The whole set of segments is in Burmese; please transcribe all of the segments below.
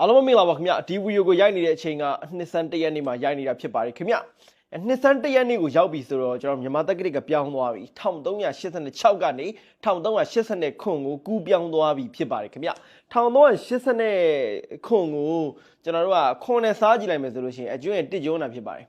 အားလုံးပဲမင်္ဂလာပါခင်ဗျဒီဗီဒီယိုကိုရိုက်နေတဲ့အချိန်ကနှစ်ဆန်းတစ်ရက်နေ့မှာရိုက်နေတာဖြစ်ပါတယ်ခင်ဗျအဲနှစ်ဆန်းတစ်ရက်နေ့ကိုရောက်ပြီဆိုတော့ကျွန်တော်မြန်မာတက္ကသိုလ်ကပြောင်းသွားပြီ1386ကနေ1389ကိုကူးပြောင်းသွားပြီဖြစ်ပါတယ်ခင်ဗျ1389ကိုကျွန်တော်တို့ကခွန်နဲ့စားကြည့်လိုက်မယ်ဆိုလို့ရှိရင်အကျွန်းရဲ့တစ်ကျွန်းတာဖြစ်ပါတယ်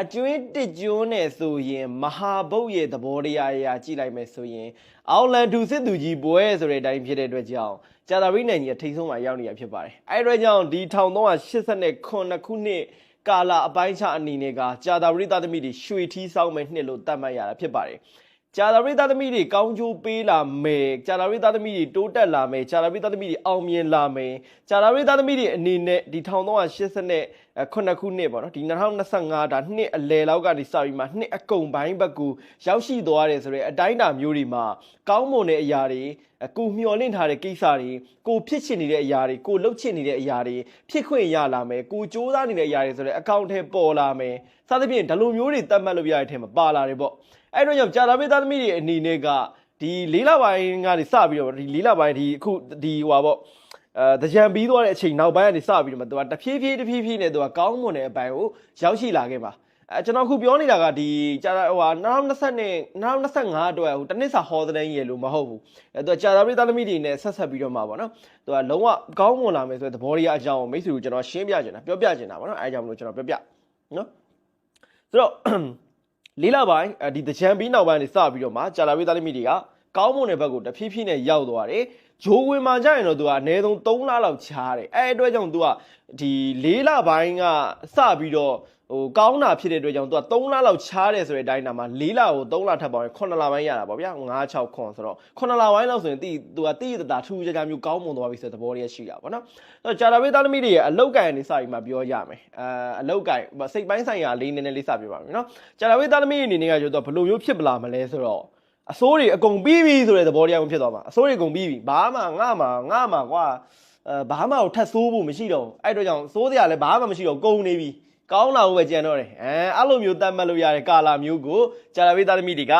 အကျွင်းတစ်ကျွန်းနဲ့ဆိုရင်မဟာဘုတ်ရဲ့သဘောတရားအရာကြည့်လိုက်မယ်ဆိုရင်အောင်လန်တူစစ်သူကြီးပွဲဆိုတဲ့အတိုင်းဖြစ်တဲ့အတွက်ကြောင့် ကြာသာရိနိုင်ကြီးကထိတ်ဆုံးမှာရောက်နေတာဖြစ်ပါတယ်။အဲဒီအတွက်ကြောင့်ဒီ1389ခုနှစ်ကာလာအပိုင်းခြားအနေနဲ့ကကြာသာရိသားသမီးတွေရွှေထီးဆောင်မဲ့နှစ်လို့သတ်မှတ်ရတာဖြစ်ပါတယ်။ကြာသာရိသားသမီးတွေကောင်းကျိုးပေးလာမယ်ကြာသာရိသားသမီးတွေတိုးတက်လာမယ်ကြာသာရိသားသမီးတွေအောင်မြင်လာမယ်ကြာသာရိသားသမီးတွေအနေနဲ့ဒီ1380 ခုနှစ်ခုနှစ်ပေါ့နော်ဒီ2025ဒါနှစ်အလယ်လောက်ကနေစပြီးမှနှစ်အကုန်ပိုင်းဘက်ကိုရောက်ရှိသွားတယ်ဆိုတော့အတိုင်းအတာမျိုးတွေမှာကောင်းမွန်တဲ့အရာတွေကိုမျှော်လင့်ထားတဲ့ကိစ္စတွေကိုဖြစ်ချင်နေတဲ့အရာတွေကိုလှုပ်ချင်နေတဲ့အရာတွေဖြစ်ခွင့်ရလာမယ်ကိုစူးစမ်းနေတဲ့အရာတွေဆိုတော့အကောင့်ထဲပေါ်လာမယ်စသဖြင့်ဒီလိုမျိုးတွေတတ်မှတ်လို့ရတဲ့အထက်မှာပါလာတယ်ပေါ့အဲ့တော့ကြောင့်ကြာသာမေသားသမီးတွေအနေနဲ့ကဒီလေးလပိုင်းကနေစပြီးတော့ဒီလေးလပိုင်းဒီအခုဒီဟိုပါပေါ့ အဲတကြံပြီးသွားတဲ့အချိန်နောက်ပိုင်းကနေစပြီးတော့မှသူကတဖြည်းဖြည်းတဖြည်းဖြည်းနဲ့သူကကောင်းမွန်တဲ့အပိုင်းကိုရောက်ရှိလာခဲ့ပါအဲကျွန်တော်ခုပြောနေတာကဒီကြာဟိုဟာ2020နဲ့2025အတွက်ဟိုတနစ်စာဟောတဲ့ရေလို့မဟုတ်ဘူးအဲသူကကြာသာပြည်သားသမီးတွေနဲ့ဆက်ဆက်ပြီးတော့မှာပေါ့နော်သူကလုံးဝကောင်းမွန်လာမယ်ဆိုတဲ့သဘောတရားအကြောင်းကိုမိတ်ဆွေကိုကျွန်တော်ရှင်းပြချင်တာပြောပြချင်တာပေါ့နော်အဲအကြောင်းမလို့ကျွန်တော်ပြောပြနော်ဆိုတော့လေးလပိုင်းဒီတချံပြီးနောက်ပိုင်းနေစပြီးတော့မှကြာလာပြည်သားသမီးတွေကကောင်းမွန်တဲ့ဘက်ကိုတဖြည်းဖြည်းနဲ့ရောက်သွားတယ် ဂျိုးဝင်မှာကြရင်တော့သူကအနည်းဆုံး3လလောက်ချားတယ်အဲအတွက်ကြောင့်သူကဒီ၄လပိုင်းကစပြီးတော့ဟိုကောင်းတာဖြစ်တဲ့အတွက်ကြောင့်သူက3လလောက်ချားတယ်ဆိုတဲ့အတိုင်းနာမှာ၄လကို3လထပ်ပေါင်းရင်9လပိုင်းရတာပေါ့ဗျာ9 6ခွန်ဆိုတော့9လပိုင်းလောက်ဆိုရင်တီသူကတီးတတာထူးကြကြမျိုးကောင်းမွန်သွားပြီဆိုတဲ့သဘောလေးရှိတာပေါ့နော်အဲတော့ဂျာလာဘေးသားသမီးတွေရဲ့အလောက်ကန်နေစပြီးမှပြောရမယ်အဲအလောက်ကန်စိတ်ပိုင်းဆိုင်ရာလေးနည်းနည်းလေးစပြောပါမယ်နော်ဂျာလာဘေးသားသမီးအနေနဲ့ကကျတော့ဘယ်လိုမျိုးဖြစ်ပလာမလဲဆိုတော့ အစိုးတွေအကုန်ပြီးပြီဆိုတဲ့သဘောတရားမျိုးဖြစ်သွားမှာအစိုးတွေအကုန်ပြီးပြီဘာမှငါမှငါမှကွာအဲဘာမှကိုထပ်ဆိုးဖို့မရှိတော့အဲ့တော့ကြောင့်စိုးတရားလည်းဘာမှမရှိတော့ကုန်နေပြီကောင်းလာဖို့ပဲကြံတော့တယ်အဲအဲ့လိုမျိုးတတ်မှတ်လို့ရတဲ့ကာလာမျိုးကိုဂျာလာဘေးသားသမီးတွေက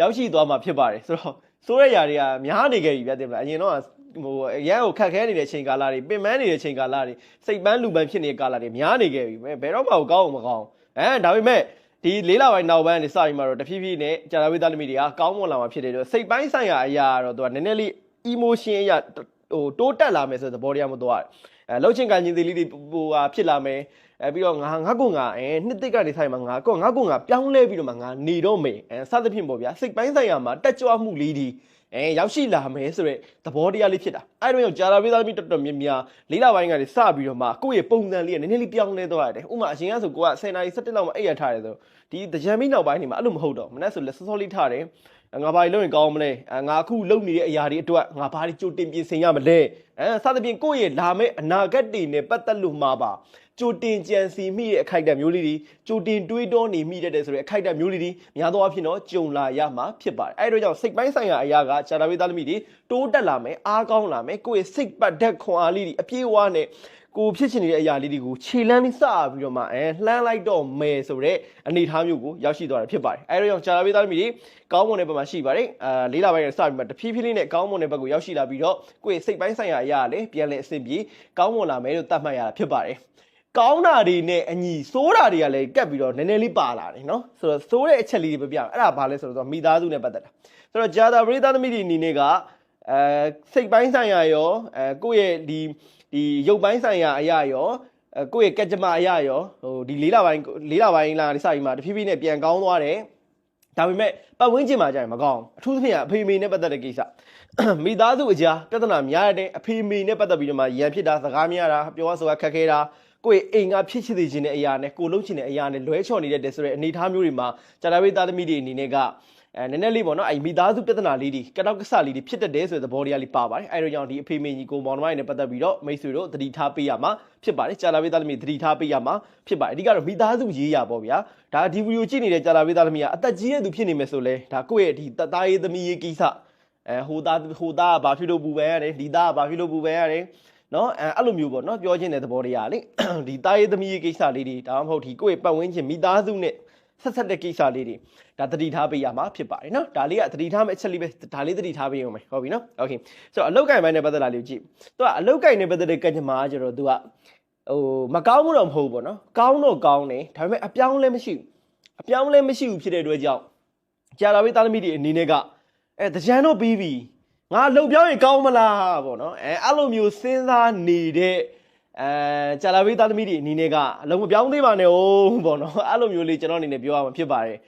ရောက်ရှိသွားမှာဖြစ်ပါတယ်ဆိုတော့စိုးရရာတွေကများနေခဲ့ပြီဗျတင်မလားအရင်တော့ဟိုအရန်ကိုခက်ခဲနေတဲ့ချိန်ကာလတွေပင်ပန်းနေတဲ့ချိန်ကာလတွေစိတ်ပန်းလူပန်းဖြစ်နေတဲ့ကာလတွေများနေခဲ့ပြီဘယ်တော့မှကောင်းအောင်မကောင်းအဲဒါပေမဲ့ ဒီလေးလပိုင်းနောက်ပိုင်းနေစပြီးမှတော့တဖြည်းဖြည်းနဲ့ကြာလာဝိသားသမီးတွေကကောင်းမွန်လာမှာဖြစ်တယ်လို့စိတ်ပိုင်းဆိုင်ရာအရာကတော့သူကနည်းနည်းလေး emotion အရာဟိုတိုးတက်လာမယ်ဆိုတဲ့သဘောတရားမျိုးသွားတယ်အဲလှုပ်ချင်ကန်ခြင်းသေးလေးတွေဟိုဟာဖြစ်လာမယ်အဲပြီးတော့ငါငါ့ကိုငါအဲနှစ်သိကနေဆိုင်မှာငါကောငါ့ကိုငါပြောင်းလဲပြီးတော့မှငါနေတော့မယ်အဲစသဖြင့်ပေါ့ဗျာစိတ်ပိုင်းဆိုင်ရာမှာတက်ကြွမှုလေးဒီ အဲရောက်ရှိလာမယ်ဆိုတဲ့သဘောတရားလေးဖြစ်တာအဲ့တော့ကြာလာပေးသားသမီးတော်တော်များများလေးလပိုင်းကနေစပြီးတော့မှကိုယ့်ရဲ့ပုံစံလေးကနည်းနည်းလေးပြောင်းလဲသွားရတယ်ဥမာအရင်ကဆိုကိုက10နာရီ17လောက်မှအိပ်ရထားတယ်ဆိုဒီတကြံမီနောက်ပိုင်းနေမှာအဲ့လိုမဟုတ်တော့မနေ့ဆိုလက်စောစောလေးထားတယ် ငါဘာလို့ရင်ကောင်းမလဲငါအခုလုပ်နေတဲ့အရာတွေအတွက်ငါဘာတွေကြိုတင်ပြင်ဆင်ရမလဲအဲစသဖြင့်ကိုယ့်ရဲ့လာမယ့်အနာဂတ်တွေနဲ့ပတ်သက်လို့မှာပါကြိုတင်ကြံစီမိတဲ့အခိုက်အတန့်မျိုးလေးတွေကြိုတင်တွေးတောနေမိတတ်တယ်ဆိုတဲ့အခိုက်အတန့်မျိုးလေးတွေများသောအားဖြင့်တော့ကြုံလာရမှာဖြစ်ပါတယ်အဲဒါကြောင့်စိတ်ပိုင်းဆိုင်ရာအရာကဂျာတာဝေးသားသမီးတွေတိုးတက်လာမယ်အားကောင်းလာမယ်ကိုယ့်ရဲ့စိတ်ပတ်သက်ခွန်အားလေးတွေအပြည့်အဝနဲ့ ကိုဖြစ်ချင်နေတဲ့အရာလေးတွေကိုခြေလန်းလေးစပြီးတော့မှအဲလှမ်းလိုက်တော့မယ်ဆိုတဲ့အနေအထားမျိုးကိုရောက်ရှိသွားတာဖြစ်ပါတယ်အဲဒါကြောင့်ဂျာတာဝေးသားသမီးတွေကောင်းမွန်တဲ့ဘက်မှာရှိပါတယ်အာလေးလာပိုင်းကစပြီးမှတဖြည်းဖြည်းလေးနဲ့ကောင်းမွန်တဲ့ဘက်ကိုရောက်ရှိလာပြီးတော့ကိုယ့်ရဲ့စိတ်ပိုင်းဆိုင်ရာအရာလည်းပြန်လည်အဆင်ပြေကောင်းမွန်လာမယ်လို့သတ်မှတ်ရတာဖြစ်ပါတယ်ကောင်းတာတွေနဲ့အညီစိုးတာတွေကလည်းကပ်ပြီးတော့နည်းနည်းလေးပါလာတယ်နော်ဆိုတော့စိုးတဲ့အချက်လေးတွေပြပြအဲ့ဒါဘာလဲဆိုတော့မိသားစုနဲ့ပတ်သက်တာဆိုတော့ဂျာတာပရိသတ်သမီးတွေအနေနဲ့ကအဲစိတ်ပိုင်းဆိုင်ရာရောအဲကိုယ့်ရဲ့ဒီ ဒီရုပ်ပိုင်းဆိုင်ရာအရာရောအဲကိုယ့်ရဲ့ကကြမ္မာအရာရောဟိုဒီလေးလပိုင်းလေးလပိုင်းလာစပြီးမှတဖြည်းဖြည်းနဲ့ပြန်ကောင်းသွားတယ်ဒါပေမဲ့ပတ်ဝန်းကျင်မှာကြာရင်မကောင်းအထူးသဖြင့်အဖေမေနဲ့ပတ်သက်တဲ့ကိစ္စမိသားစုအကြားပြဿနာများတဲ့အဖေမေနဲ့ပတ်သက်ပြီးတော့မှရန်ဖြစ်တာစကားများတာပြောရဆိုတာခက်ခဲတာကိုယ့်အိမ်ကဖြစ်ချစ်နေခြင်းတဲ့အရာနဲ့ကိုလုံးချင်တဲ့အရာနဲ့လွဲချော်နေတဲ့ဆိုတဲ့အနေအထားမျိုးတွေမှာကြာတာဝိသားသမီးတွေအနေနဲ့က အဲနည်းနည်းလေးပေါ့နော်အဲမိသားစုပြဿနာလေးတွေကတောက်ကဆလေးတွေဖြစ်တတ်တယ်ဆိုတဲ့သဘောတရားလေးပါပါတယ်အဲဒါကြောင့်ဒီအဖေမေကြီးကိုမောင်နှမတွေနဲ့ပတ်သက်ပြီးတော့မိတ်ဆွေတို့သတိထားပေးရမှာဖြစ်ပါတယ်ကြာလာဝိသားသမီးသတိထားပေးရမှာဖြစ်ပါတယ်အဓိကတော့မိသားစုရေးရပေါ့ဗျာဒါဒီဗီဒီယိုကြည့်နေတဲ့ကြာလာဝိသားသမီးကအသက်ကြီးတဲ့သူဖြစ်နေမယ်ဆိုလဲဒါကိုယ့်ရဲ့ဒီတသားရေးသမီးရေးကိစ္စအဲဟိုသားဟိုသားကဘာဖြစ်လို့ပူပန်ရတယ်ဒီသားကဘာဖြစ်လို့ပူပန်ရတယ်နော်အဲအဲ့လိုမျိုးပေါ့နော်ပြောချင်းတဲ့သဘောတရားလေဒီတာရေးသမီးရေးကိစ္စလေးတွေဒါမှမဟုတ်ဒီကိုယ့်ရဲ့ပတ်ဝန်းကျင်မိသားစုနဲ့ ဆက်ဆက်တဲ့ကိစ္စလေးတွေဒါသတိထားပေးရမှာဖြစ်ပါတယ်နော်ဒါလေးကသတိထားမယ့်အချက်လေးပဲဒါလေးသတိထားပေးအောင်မယ်ဟုတ်ပြီနော်โอเคဆိုတော့အလုတ်ကင်ပိုင်းနဲ့ပတ်သက်လာလေးကြည့်သူကအလုတ်ကင်နဲ့ပတ်သက်တဲ့ကံကြမ္မာကကျတော့သူကဟိုမကောင်းမှုတော့မဟုတ်ဘူးပေါ့နော်ကောင်းတော့ကောင်းတယ်ဒါပေမဲ့အပြောင်းလဲမရှိဘူးအပြောင်းလဲမရှိဘူးဖြစ်တဲ့အတွက်ကြောင့်ကြာလာပြီးသားသမီးတွေအနေနဲ့ကအဲတကြံတော့ပြီးပြီငါအလုတ်ပြောင်းရင်ကောင်းမလားပေါ့နော်အဲအဲ့လိုမျိုးစဉ်းစားနေတဲ့ အဲကြာလာပြီးသားသမီးတွေအနေနဲ့ကအလုံးမပြောင်းသေးပါနဲ့ဟုတ်ပေါ့နော်အဲ့လိုမျိုးလေးကျွန်တော်အနေနဲ့ပြောရမှာဖြစ်ပါတယ်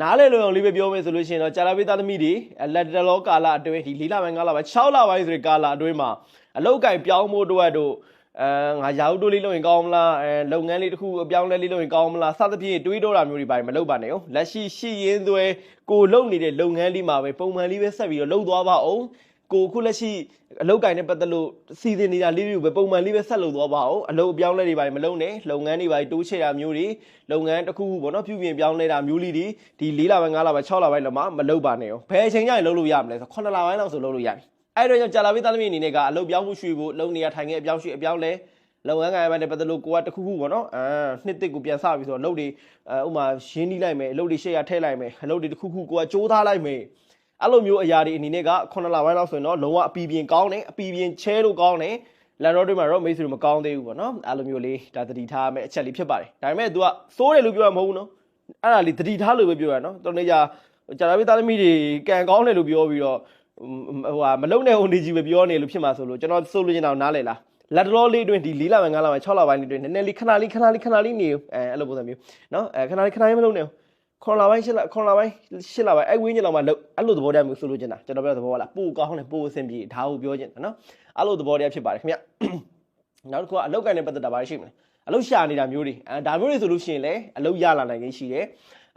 နားလေလုံအောင်လေးပဲပြောမယ်ဆိုလို့ရှိရင်တော့ကြာလာပေးသားသမီးတွေလက်တလောကာလအတွင်းဒီ၄လပိုင်း၅လပိုင်း6လပိုင်းဆိုတဲ့ကာလအတွင်းမှာအလောက်ကင်ပြောင်းဖို့အတွက်တို့အဲငါရာဟုတို့လေးလုပ်ရင်ကောင်းမလားအဲလုပ်ငန်းလေးတစ်ခုအပြောင်းလဲလေးလုပ်ရင်ကောင်းမလားစသဖြင့်တွေးတော့တာမျိုးတွေပါမလုပ်ပါနဲ့ဟုတ်လက်ရှိရှိရင်းသွဲကိုလုပ်နေတဲ့လုပ်ငန်းလေးမှာပဲပုံမှန်လေးပဲဆက်ပြီးတော့လုပ်သွားပါအောင် ကိုခုလက်ရှိအလောက်ကင်နဲ့ပတ်သက်လို့စီစဉ်နေတာလေးတွေကိုပဲပုံမှန်လေးပဲဆက်လုပ်သွားပါအောင်အလုပ်အပြောင်းလဲတွေပါမလုပ်နဲ့လုပ်ငန်းတွေပါတိုးချဲ့တာမျိုးတွေလုပ်ငန်းတစ်ခုခုပေါ့နော်ပြုပြင်ပြောင်းလဲတာမျိုးလေးတွေဒီ၄လပိုင်း၅လပိုင်း6လပိုင်းလောက်မှမလုပ်ပါနဲ့ရောဘယ်အချိန်ကျရင်လုပ်လို့ရမလဲဆို9လပိုင်းလောက်ဆိုလုပ်လို့ရပြီအဲ့တော့ကြောင့်ကြာလာပြီးသားသမီးအနေနဲ့ကအလုပ်ပြောင်းမှုရွှေ့ဖို့လုပ်နေရထိုင်ခဲ့အပြောင်းရွှေ့အပြောင်းလဲလုပ်ငန်းကိုင်ပိုင်းနဲ့ပတ်သက်လို့ကိုကတစ်ခုခုပေါ့နော်အာနှစ်တစ်ကိုပြန်စပြီဆိုတော့အလုပ်တွေအဲဥမာရင်းနှီးလိုက်မယ်အလုပ်တွေရှေ့ရထည့်လိုက်မယ်အလုပ်တွေတစ်ခုခုကိုကစူးထားလိုက်မယ် အဲ့လိုမျိုးအရာတွေအနေနဲ့က9လပိုင်းလောက်ဆိုရင်တော့လုံးဝအပီပြင်ကောင်းတယ်အပီပြင်ချဲလို့ကောင်းတယ်လန်ရော့တွေမှာတော့မိတ်ဆွေတို့မကောင်းသေးဘူးပေါ့နော်အဲ့လိုမျိုးလေးဒါသတိထားရမယ့်အချက်လေးဖြစ်ပါတယ်ဒါပေမဲ့ तू ကစိုးတယ်လို့ပြောရမဟုတ်ဘူးနော်အဲ့ဒါလေးသတိထားလို့ပဲပြောရနော်တော်နေကြကြာလာပြီးသားသမီးတွေကံကောင်းတယ်လို့ပြောပြီးတော့ဟိုဟာမလုံတဲ့ဟိုနေကြီးပဲပြောနေလို့ဖြစ်မှာဆိုလို့ကျွန်တော်စိုးလို့ချင်တာနားလေလားလက်တော်လေးတွင်ဒီ၄လပိုင်း၅လပိုင်း6လပိုင်းလေးတွင်နည်းနည်းလေးခဏလေးခဏလေးခဏလေးနေအဲအဲ့လိုပုံစံမျိုးနော်အဲခဏလေးခဏလေးမလုပ်နဲ့ ခွန်လာပိုင်းရှစ်လခွန်လာပိုင်းရှစ်လပိုင်းအဲ့ဝင်းကျင်လောက်မှလို့အဲ့လိုသဘောတရားမျိုးဆိုလို့ချင်တာကျွန်တော်ပြောသဘောလားပိုကောင်းတယ်ပိုအဆင်ပြေဒါကိုပြောချင်တာနော်အဲ့လိုသဘောတရားဖြစ်ပါတယ်ခင်ဗျနောက်တစ်ခုကအလောက်ကန်နဲ့ပတ်သက်တာပါရှိမလဲအလုတ်ရှာနေတာမျိုးတွေအဲဒါမျိုးတွေဆိုလို့ရှိရင်လည်းအလုတ်ရလာနိုင်ခြင်းရှိတယ်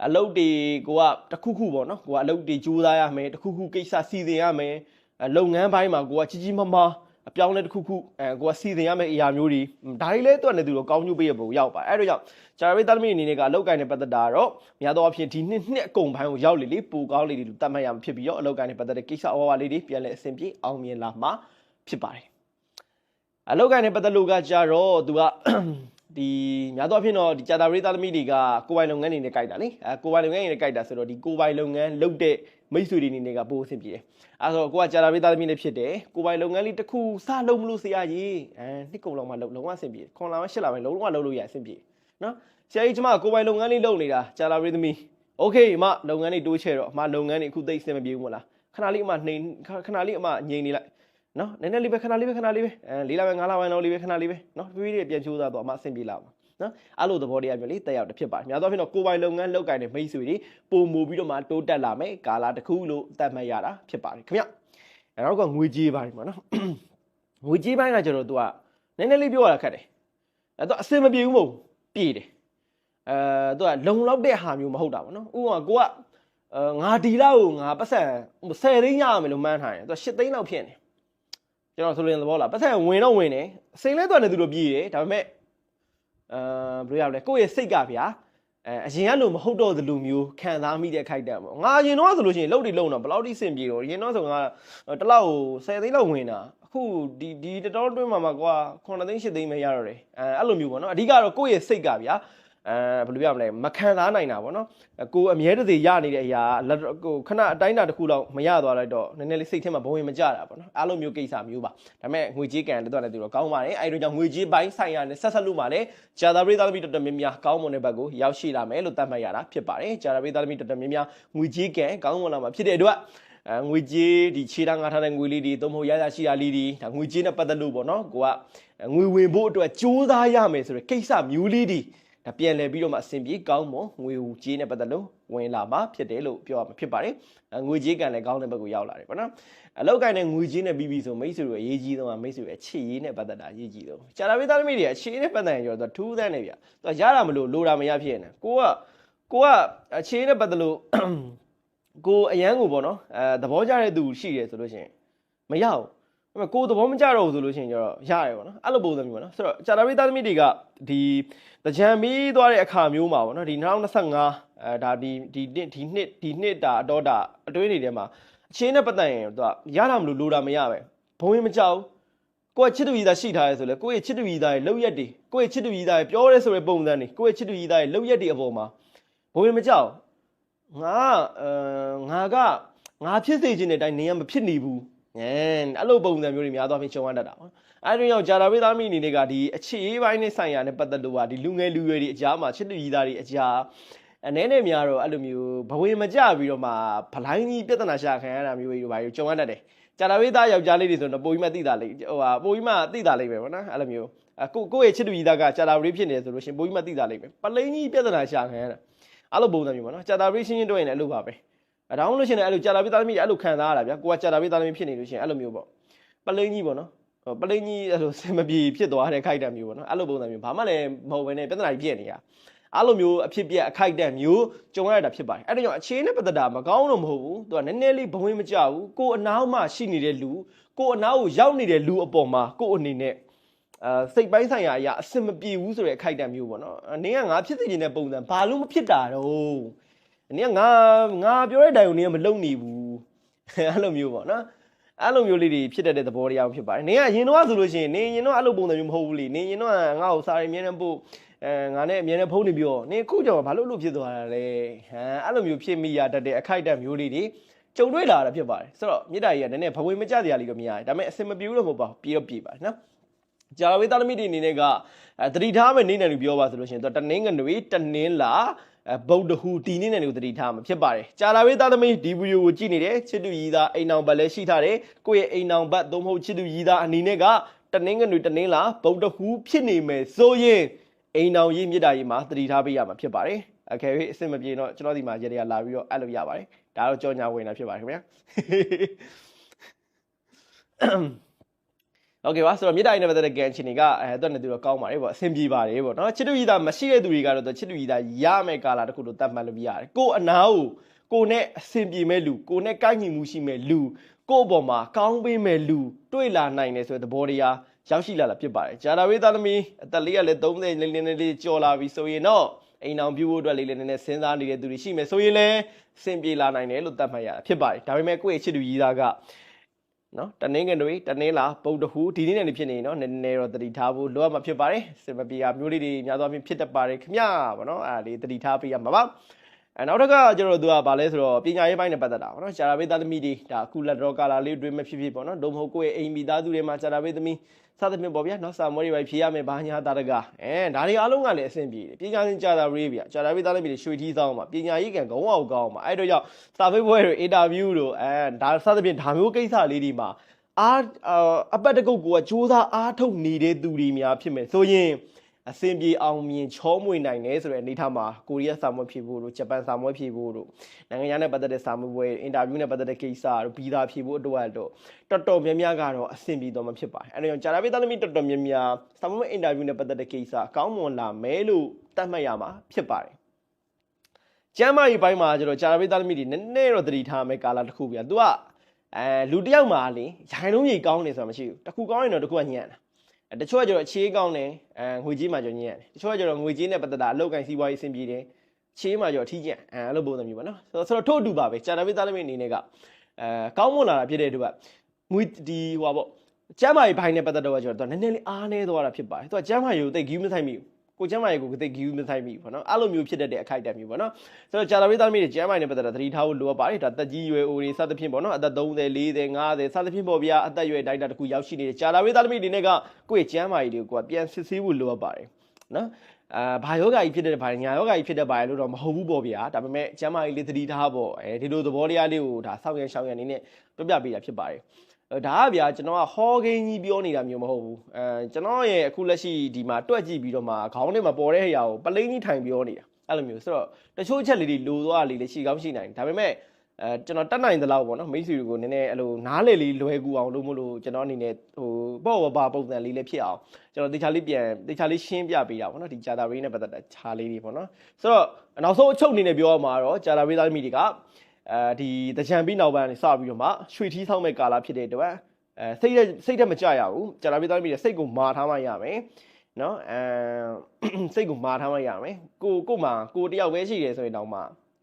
အလုတ်တွေကိုကတစ်ခုခုပေါ့နော်ကိုကအလုတ်တွေကြိုးစားရမယ်တစ်ခုခုကိစ္စစီစဉ်ရမယ်အဲလုပ်ငန်းပိုင်းမှာကိုကကြီးကြီးမားမား အပြောင်းလဲတစ်ခုခုအဲကိုကစီစဉ်ရမယ့်အရာမျိုးတွေဒါတွေလည်းတွက်နေသူတော့ကောင်းကျိုးပေးရပုံရောက်ပါတယ်အဲ့တော့ကြောင့်ဂျာရီသားသမီးအနေနဲ့ကအလုတ်ကိုင်းနဲ့ပတ်သက်တာတော့များသောအားဖြင့်ဒီနှစ်နှစ်အကုန်ပိုင်းကိုရောက်လေလေပူကောင်းလေလေလို့တတ်မှတ်ရမှာဖြစ်ပြီးတော့အလုတ်ကိုင်းနဲ့ပတ်သက်တဲ့ကိစ္စအဝါဝါလေးတွေပြန်လဲအဆင်ပြေအောင်မြင်လာမှာဖြစ်ပါတယ်အလုတ်ကိုင်းနဲ့ပတ်သက်လို့ကကြတော့သူကဒီများသောအားဖြင့်တော့ဒီဂျာတာရီသားသမီးတွေကကိုယ်ပိုင်လုပ်ငန်းတွေနဲ့ကြိုက်တာလေအဲကိုယ်ပိုင်လုပ်ငန်းတွေနဲ့ကြိုက်တာဆိုတော့ဒီကိုယ်ပိုင်လုပ်ငန်းလုပ်တဲ့ မိတ်ဆွေတွေအနေနဲ့ကပိုအဆင်ပြေတယ်အဲဆိုကိုကကြာလာပေးသားသမီးလည်းဖြစ်တယ်ကိုပိုင်လုပ်ငန်းလေးတစ်ခုစလုပ်မလို့ဆရာကြီးအဲနှစ်ကုန်လောက်မှလုပ်လုံးဝအဆင်ပြေခွန်လာမှရှစ်လာမှလုံးဝလုပ်လို့ရအဆင်ပြေနော်ဆရာကြီးကျမကိုပိုင်လုပ်ငန်းလေးလုပ်နေတာကြာလာပေးသမီးโอเคအမလုပ်ငန်းလေးတိုးချဲ့တော့အမလုပ်ငန်းလေးအခုသိအဆင်မပြေဘူးမလားခဏလေးအမနှိမ်ခဏလေးအမငြိမ်နေလိုက်နော်နည်းနည်းလေးပဲခဏလေးပဲခဏလေးပဲအဲ၄လပိုင်း၅လပိုင်းလောက်လေးပဲခဏလေးပဲနော်ပြေးပြေးပြန်ချိုးသားတော့အမအဆင်ပြေလာပါ နော်အဲ့လိုသဘောတရားမျိုးလေးတက်ရောက်တဖြစ်ပါတယ်များသောအားဖြင့်တော့ကိုယ်ပိုင်လုပ်ငန်းလုပ်ကင်တဲ့မိတ်ဆွေတွေပုံမူပြီးတော့မှတိုးတက်လာမယ်ကာလာတစ်ခုလို့သတ်မှတ်ရတာဖြစ်ပါတယ်ခင်ဗျအဲ့တော့ကငွေကြေးပိုင်းပေါ့နော်ငွေကြေးပိုင်းကကျတော့ तू ကနည်းနည်းလေးပြောရတာခက်တယ်အဲ့တော့အစင်မပြေဘူးမဟုတ်ပြေတယ်အဲသူကလုံလောက်တဲ့ဟာမျိုးမဟုတ်တာပေါ့နော်ဥပမာကိုကအဲငါဒီလောက်ကိုငါပတ်စံ10သိန်းရရမယ်လို့မှန်းထားတယ်သူက8သိန်းလောက်ဖြစ်နေကျွန်တော်ဆိုလိုရင်သဘောလားပတ်စံဝင်တော့ဝင်တယ်စိန်လဲသူကလည်းသူလိုပြည်တယ်ဒါပေမဲ့ အဲဘယ်လိုရမလဲကိုယ့်ရဲ့စိတ်ကဗျာအဲအရင်ကလို့မဟုတ်တော့သလိုမျိုးခံစားမိတဲ့ခိုက်တက်ပေါ့ငါရင်တော့ဆိုလို့ရှိရင်လှုပ်တိလှုပ်တော့ဘယ်လောက်ထိစင်ပြေတော့ရင်တော့ဆိုငါတစ်လောက်ကို10သိန်းလောက်ဝင်တာအခုဒီဒီတတော်တွင်းမှာမှာကွာ9သိန်း10သိန်းပဲရတော့တယ်အဲအဲ့လိုမျိုးပေါ့နော်အဓိကတော့ကိုယ့်ရဲ့စိတ်ကဗျာ အဲဘယ်လိုပြောမလဲမခံစားနိုင်တာပေါ့နော်ကိုအမြဲတစေရနေတဲ့အရာလက်ကိုခဏအတိုင်းတာတစ်ခုလောက်မရသွားလိုက်တော့နည်းနည်းလေးစိတ်ထဲမှာဘဝင်မကြတာပေါ့နော်အားလုံးမျိုးကိစ္စမျိုးပါဒါပေမဲ့ငွေကြေးကန်လည်းတော့လည်းသူတော့ကောင်းပါတယ်အဲဒီတော့ကြောင့်ငွေကြေးပိုင်းဆိုင်ရာနဲ့ဆက်ဆက်လို့မှလည်းဂျာသာပရိသတ်သမီးတော်တော်များများကောင်းမွန်တဲ့ဘက်ကိုရောက်ရှိလာမယ်လို့သတ်မှတ်ရတာဖြစ်ပါတယ်ဂျာသာပရိသတ်သမီးတော်တော်များများငွေကြေးကန်ကောင်းမွန်လာမှာဖြစ်တဲ့အတွက်အဲငွေကြေးဒီခြေထောက်ငါထားတဲ့ငွေလေးတွေသုံးဖို့ရရရှိတာလေးတွေဒါငွေကြေးနဲ့ပတ်သက်လို့ပေါ့နော်ကိုကငွေဝင်ဖို့အတွက်ကြိုးစားရမယ်ဆိုတဲ့ကိစ္စမျိုးလေးတွေ ဒါပြန်လည်ပြီးတော့မှအဆင်ပြေကောင်းမွန်ငွေကြေးနဲ့ပတ်သက်လို့ဝင်လာမှာဖြစ်တယ်လို့ပြောရမှာဖြစ်ပါတယ်ငွေကြေးကံလည်းကောင်းတဲ့ဘက်ကိုရောက်လာတယ်ပေါ့နော်အလောက်ကင်နဲ့ငွေကြေးနဲ့ပြီးပြီဆိုမိတ်ဆွေတို့အရေးကြီးဆုံးကမိတ်ဆွေရဲ့အခြေရေးနဲ့ပတ်သက်တာအရေးကြီးဆုံးကြာတာပေးသားသမီးတွေအခြေနဲ့ပတ်သက်ရင်ကျတော့ထူးဆန်းနေဗျာသူကရတာမလို့လိုတာမရဖြစ်နေကိုကကိုကအခြေနဲ့ပတ်သက်လို့ကိုအရန်ကိုပေါ့နော်အဲသဘောကျတဲ့သူရှိတယ်ဆိုလို့ရှိရင်မရဘူး အဲ့မဲ့ကိုသဘောမကျတော့ဘူးဆိုလို့ရှိရင်ကျတော့ရတယ်ပေါ့နော်အဲ့လိုပုံစံမျိုးပေါ့နော်ဆိုတော့ကြာတာပေးသားသမီးတွေကဒီတကြံပြီးသွားတဲ့အခါမျိုးမှာပေါ့နော်ဒီ2025အဲဒါဒီဒီနှစ်ဒီနှစ်ဒီနှစ်တာအတော့တာအတွင်းနေထဲမှာအချင်းနဲ့ပတ်သက်ရင်သူကရတာမလို့လိုတာမရပဲဘုံရင်မကြောက်ကိုယ့်ချစ်တူကြီးသားရှိထားရဲဆိုလေကိုယ့်ရဲ့ချစ်တူကြီးသားရဲ့လောက်ရက်တွေကိုယ့်ရဲ့ချစ်တူကြီးသားရဲ့ပြောရဲဆိုတဲ့ပုံစံတွေကိုယ့်ရဲ့ချစ်တူကြီးသားရဲ့လောက်ရက်တွေအပေါ်မှာဘဘဝင်မကြောက်ငါအဲငါကငါဖြစ်စေခြင်းတဲ့အတိုင်းနေရမဖြစ်နေဘူး အဲအဲ့လိုပုံစံမျိုးတွေများသွားပြီးရှုံးရတတ်တာပေါ့အဲ့ဒီရောက်ဂျာရာဘေးသားမိအနေနဲ့ကဒီအခြေအေးပိုင်းနဲ့ဆိုင်ရာနဲ့ပတ်သက်လို့ပါဒီလူငယ်လူရွယ်တွေအကြားမှာချစ်တူကြီးသားတွေအကြားအနေနဲ့များတော့အဲ့လိုမျိုးဘဝင်မကြပြီးတော့မှဖလိုင်းကြီးပြဿနာရှာခံရတာမျိုးတွေတို့ပါရုံကြုံရတတ်တယ်ဂျာရာဘေးသားယောက်ျားလေးတွေဆိုတော့ပိုကြီးမှသိတာလေးဟိုဟာပိုကြီးမှသိတာလေးပဲပေါ့နော်အဲ့လိုမျိုးအကိုကိုယ့်ရဲ့ချစ်တူကြီးသားကဂျာရာဘေးဖြစ်နေတယ်ဆိုလို့ရှင်ပိုကြီးမှသိတာလေးပဲပလိန်ကြီးပြဿနာရှာခံရတာအဲ့လိုပုံစံမျိုးပေါ့နော်ဂျာရာဘေးရှင်းရှင်းတွေ့ရင်လည်းအဲ့လိုပါပဲ အတောင်းလို့ရှိရင်လည်းအဲ့လိုဂျာရာဘေးသားသမီးအဲ့လိုခံစားရတာဗျာကိုကဂျာရာဘေးသားသမီးဖြစ်နေလို့ရှိရင်အဲ့လိုမျိုးပေါ့ပလိန်ကြီးပေါ့နော်ဟိုပလိန်ကြီးအဲ့လိုစင်မပြေဖြစ်သွားတဲ့ခိုက်တံမျိုးပေါ့နော်အဲ့လိုပုံစံမျိုးဘာမှလည်းမဟုတ်ဘဲနဲ့ပြဿနာကြီးပြည့်နေတာအဲ့လိုမျိုးအဖြစ်ပြက်အခိုက်တံမျိုးကြုံရတာဖြစ်ပါတယ်အဲ့ဒါကြောင့်အခြေနဲ့ပတ်သက်တာမကောင်းတော့မဟုတ်ဘူးသူကနည်းနည်းလေးဘဝင်မကြဘူးကိုအနားမှရှိနေတဲ့လူကိုအနားကိုရောက်နေတဲ့လူအပေါ်မှာကိုအနေနဲ့အာစိတ်ပိုင်းဆိုင်ရာအရာအစင်မပြေဘူးဆိုတဲ့အခိုက်တံမျိုးပေါ့နော်။နင်းကငါဖြစ်စီနေတဲ့ပုံစံဘာလို့မဖြစ်တာတော့။ နင်းကငါငါပြောတဲ့တိုင်ကိုနင်းကမလုံနေဘူး။အဲ့လိုမျိုးပေါ့နော်။အဲ့လိုမျိုးလေးတွေဖြစ်တတ်တဲ့သဘောတရားဖြစ်ပါတယ်။နင်းကရင်တော့ဆိုလို့ရှိရင်နင်းရင်တော့အဲ့လိုပုံစံမျိုးမဟုတ်ဘူးလေ။နင်းရင်တော့ငါ့ကိုစာရီမြဲတမ်းပို့အဲငါနဲ့အမြဲတမ်းဖုန်းနေပြောနင်းခုကြောင့်ဘာလို့လို့ဖြစ်သွားတာလဲ။ဟမ်အဲ့လိုမျိုးဖြစ်မိရတတ်တဲ့အခိုက်အတန့်မျိုးလေးတွေကြုံတွေ့လာတာဖြစ်ပါတယ်ဆိုတော့မြေတားကြီးကနည်းနည်းဘဝင်မကြစရာလေးတော့မရဘူးဒါပေမဲ့အစင်မပြေဘူးလို့မဟုတ်ပါဘူးပြေတော့ပြေပါတယ်နော်ကြာဝေးသားသမီးတွေအနေနဲ့ကအဲတတိထားမဲ့နေနေလို့ပြောပါဆိုလို့ရှိရင်တော့တနင်းငနွေတနင်းလာအဲ ဗုဒ္ဓဟူတီနေနေလို့တတိထားမှာဖြစ်ပါတယ်ကြာလာဝေးသားသမီးဒီဗီဒီယိုကိုကြည့်နေတယ်ချစ်တူရီသားအိမ်အောင်ဘက်လည်းရှိထားတယ်ကိုယ့်ရဲ့အိမ်အောင်ဘက်သို့မဟုတ်ချစ်တူရီသားအနေနဲ့ကတနင်းငနွေတနင်းလာဗုဒ္ဓဟူဖြစ်နေမယ်ဆိုရင်အိမ်အောင်ရေးမြစ်တာရေးမှာတတိထားပေးရမှာဖြစ်ပါတယ်အကယ်၍အဆင်မပြေတော့ကျွန်တော်ဒီမှာရေရလာပြီးတော့အဲ့လိုရပါတယ်ဒါတော့ကြောညာဝင်တာဖြစ်ပါတယ်ခင်ဗျာ โอเคပါဆိုတော့မြေတားရင်နဲ့ပတ်သက်တဲ့ကန်ချင်တွေကအဲအတွက်နဲ့သူတော့ကောင်းပါတယ်ပေါ့အဆင်ပြေပါတယ်ပေါ့နော်ချစ်တူကြီးသားမရှိတဲ့သူတွေကတော့ချစ်တူကြီးသားရမယ်ကာလာတစ်ခုလို့တတ်မှတ်လို့ပြရတယ်ကို့အနာကိုကိုနဲ့အဆင်ပြေမဲ့လူကိုနဲ့ကိုက်ညီမှုရှိမဲ့လူကို့အပေါ်မှာကောင်းပေးမဲ့လူတွေ့လာနိုင်တယ်ဆိုတဲ့သဘောတရားရောက်ရှိလာတာဖြစ်ပါတယ်ဂျာတာဝေးသားသမီးအသက်လေးကလည်း30လေးလေးလေးကြော်လာပြီဆိုရင်တော့အိမ်အောင်ပြုဖို့အတွက်လေးလေးနည်းနည်းစဉ်းစားနေတဲ့သူတွေရှိမယ်ဆိုရင်လည်းအဆင်ပြေလာနိုင်တယ်လို့သတ်မှတ်ရတာဖြစ်ပါတယ်ဒါပေမဲ့ကိုယ့်ရဲ့ချစ်သူကြီးသားက နော်တနင်္ဂနွေတနင်္လာပုတ်တဟူဒီနေ့နဲ့ဖြစ်နေနော်နည်းနည်းတော့တတိထားဖို့လိုအပ်မှာဖြစ်ပါတယ်စင်မပြေမျိုးလေးတွေများသောအားဖြင့်ဖြစ်တတ်ပါတယ်ခင်ဗျာဗောနော်အဲ့ဒါလေးတတိထားပေးရမှာပါ အဲနောက်တစ်ခါကျတော့သူကဗာလဲဆိုတော့ပညာရေးပိုင်းနဲ့ပတ်သက်တာဗောနော်ရှာရာဘေးသားသမီးတွေဒါအခုလက်တော့ကာလာလေးတွေမဖြစ်ဖြစ်ဗောနော်ဒုမဟုတ်ကိုယ့်ရဲ့အိမ်မိသားစုတွေမှာရှာရာဘေးသမီးစသဖြင့်ပေါ့ဗျာနော်စာမောတွေပဲဖြေရမယ်ဘာညာတာတကအဲဒါတွေအားလုံးကလည်းအဆင်ပြေတယ်ပညာရှင်ကြာတာရေးဗျာကြာတာရေးသားသမီးတွေရွှေထီးဆောင်မှာပညာရေးကံခေါင်းအောင်ကောင်းမှာအဲ့တော့ကြောင့်စာဖေးပွဲတွေအင်တာဗျူးတို့အဲဒါစသဖြင့်ဒါမျိုးကိစ္စလေးတွေမှာအားအပတ်တကုတ်ကိုကစူးစမ်းအားထုတ်နေတဲ့သူတွေများဖြစ်မယ်ဆိုရင် အဆင်ပြေအောင်မြင်ချောမွေနိုင်တယ်ဆိုတဲ့အနေထားမှာကိုရီးယားစာမွေးဖြေဖို့တို့ဂျပန်စာမွေးဖြေဖို့တို့နိုင်ငံခြားနဲ့ပတ်သက်တဲ့စာမွေးပွဲအင်တာဗျူးနဲ့ပတ်သက်တဲ့ကိစ္စတို့ဗီဇာဖြေဖို့အတွက်တော့တော်တော်များများကတော့အဆင်ပြေတော့မှဖြစ်ပါတယ်အဲဒါကြောင့်ဂျာရာဘေးသားသမီးတော်တော်များများစာမွေးအင်တာဗျူးနဲ့ပတ်သက်တဲ့ကိစ္စအကောင်းမွန်လာမယ်လို့သတ်မှတ်ရမှာဖြစ်ပါတယ်ကျမ်းမာရေးပိုင်းမှာကျတော့ဂျာရာဘေးသားသမီးတွေနည်းနည်းတော့သတိထားမယ်ကာလတစ်ခုပြ။ तू ကအဲလူတစ်ယောက်မှာလေရိုင်လုံးကြီးကောင်းနေဆိုတာမရှိဘူး။တစ်ခုကောင်းရင်တော့တစ်ခုကညံ့တာ။အဲ တချို့ကကျတော့အခြေးကောင်းတယ်အဲငွေကြေးမှာကျတော့ညံ့တယ်။တချို့ကကျတော့ငွေကြေးနဲ့ပတ်သက်တာအလောက်ကိုင်းစီးပွားရေးအဆင်ပြေတယ်။ချေးမှာကျတော့ထိကျန်အဲအဲ့လိုပုံစံမျိုးပေါ့နော်။ဆိုတော့ထို့အတူပါပဲဂျာရာဘေးသားသမီးအနေနဲ့ကအဲကောင်းမွန်လာတာဖြစ်တဲ့အတွက်ကငွေဒီဟိုပါပေါ့ကျမ်းမာရေးဘိုင်းနဲ့ပတ်သက်တော့ကျတော့သူကနည်းနည်းလေးအားနေသွားတာဖြစ်ပါတယ်။သူကကျမ်းမာရေးကိုတိတ်ဂီးမဆိုင်မိဘူး။ ကိုကျမ်းမာရေးကိုတိတ်ဂီးမဆိုင်မိဘူးပေါ့နော်။အဲ့လိုမျိုးဖြစ်တတ်တဲ့အခိုက်အတန့်မျိုးပေါ့နော်။ဆိုတော့ဂျာလာဘေးသားသမီးတွေကျမ်းမာရေးနဲ့ပတ်သက်တာသတိထားဖို့လိုအပ်ပါတယ်။ဒါတက်ကြီးရွယ်အိုတွေစသဖြင့်ပေါ့နော်။အသက်30 40 50စသဖြင့်ပေါ့ဗျာ။အသက်ရွယ်တိုင်းတာတစ်ခုရောက်ရှိနေတဲ့ဂျာလာဘေးသားသမီးတွေနဲ့ကကိုယ့်ရဲ့ကျမ်းမာရေးတွေကိုကပြန်စစ်ဆေးဖို့လိုအပ်ပါတယ်။နော်။အာဘာယောဂါကြီးဖြစ်တဲ့ဘာညာယောဂါကြီးဖြစ်တဲ့ဘာလို့တော့မဟုတ်ဘူးပေါ့ဗျာဒါပေမဲ့ကျမ်းမာရေးလေးသတိထားပေါ့အဲဒီလိုသဘောတရားလေးကိုဒါစောင့်ရရှောင်ရအနေနဲ့ပြပြပေးတာဖြစ်ပါတယ် ဒါကဗျာကျွန်တော်ကဟောဂိန်းကြီးပြောနေတာမျိုးမဟုတ်ဘူးအဲကျွန်တော်ရဲ့အခုလက်ရှိဒီမှာတွက်ကြည့်ပြီးတော့မှခေါင်းထဲမှာပေါ်တဲ့အရာကိုပလိန်းကြီးထိုင်ပြောနေတာအဲ့လိုမျိုးဆိုတော့တချို့ချက်လေးတွေလိုသွားလေးလေးရှိကောင်းရှိနိုင်ဒါပေမဲ့အဲကျွန်တော်တတ်နိုင်သလောက်ပေါ့နော်မိတ်ဆွေတွေကိုနည်းနည်းအဲ့လိုနားလေလေးလွယ်ကူအောင်လို့မလို့ကျွန်တော်အနေနဲ့ဟိုပေါ့ဘာပုံစံလေးလေးဖြစ်အောင်ကျွန်တော်တေချာလေးပြန်တေချာလေးရှင်းပြပေးတာပေါ့နော်ဒီဂျာတာရေးနဲ့ပတ်သက်တဲ့ခြားလေးတွေပေါ့နော်ဆိုတော့နောက်ဆုံးအချုပ်အနေနဲ့ပြောရမှာတော့ဂျာတာရေးသားမိတွေက အဲဒီတကြံပြီးနောက်ပိုင်းစပြီးတော့မှရွှေထီးဆောက်မဲ့ကာလာဖြစ်တဲ့အတွက်အဲစိတ်ရစိတ်တက်မကြရဘူးဂျာတာရေးသားမိတွေစိတ်ကိုမာထားမှရမယ်နော်အဲစိတ်ကိုမာထားမှရမယ်ကိုကိုမှကိုတယောက်ပဲရှိတယ်ဆိုရင်တော့မှ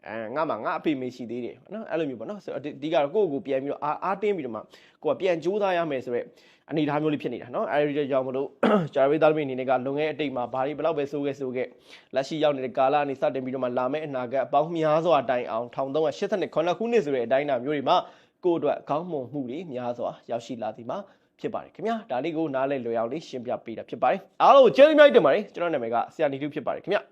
အဲငါမှငါအဖေမေရှိသေးတယ်နော်အဲ့လိုမျိုးပေါ့နော်ဆိုတော့အဓိကတော့ကိုယ့်ကိုယ်ပြန်ပြီးတော့အားအားတင်းပြီးတော့မှကိုယ်ကပြန်ကြိုးစားရမယ်ဆိုတော့အနေအထားမျိုးလေးဖြစ်နေတာနော်အဲဒီကြောင့်မလို့ဂျာဝေးသားသမီးအနေနဲ့ကလွန်ခဲ့တဲ့အတိတ်မှာဘာတွေဘယ်လောက်ပဲစိုးခဲ့စိုးခဲ့လက်ရှိရောက်နေတဲ့ကာလအနေစတင်ပြီးတော့မှလာမယ့်အနာဂတ်အပေါင်းများစွာတိုင်အောင်1389ခုနှစ်ဆိုတဲ့အတိုင်းအတာမျိုးတွေမှာကိုယ့်အတွက်ကောင်းမွန်မှုတွေများစွာရောက်ရှိလာသည်မှာဖြစ်ပါတယ်ခင်ဗျာဒါလေးကိုနားလဲလွယ်အောင်လေးရှင်းပြပေးတာဖြစ်ပါတယ်အားလုံးကိုကျေးဇူးများတင်ပါတယ်ကျွန်တော်နာမည်ကဆရာနီတူဖြစ်ပါတယ်ခင်ဗျာ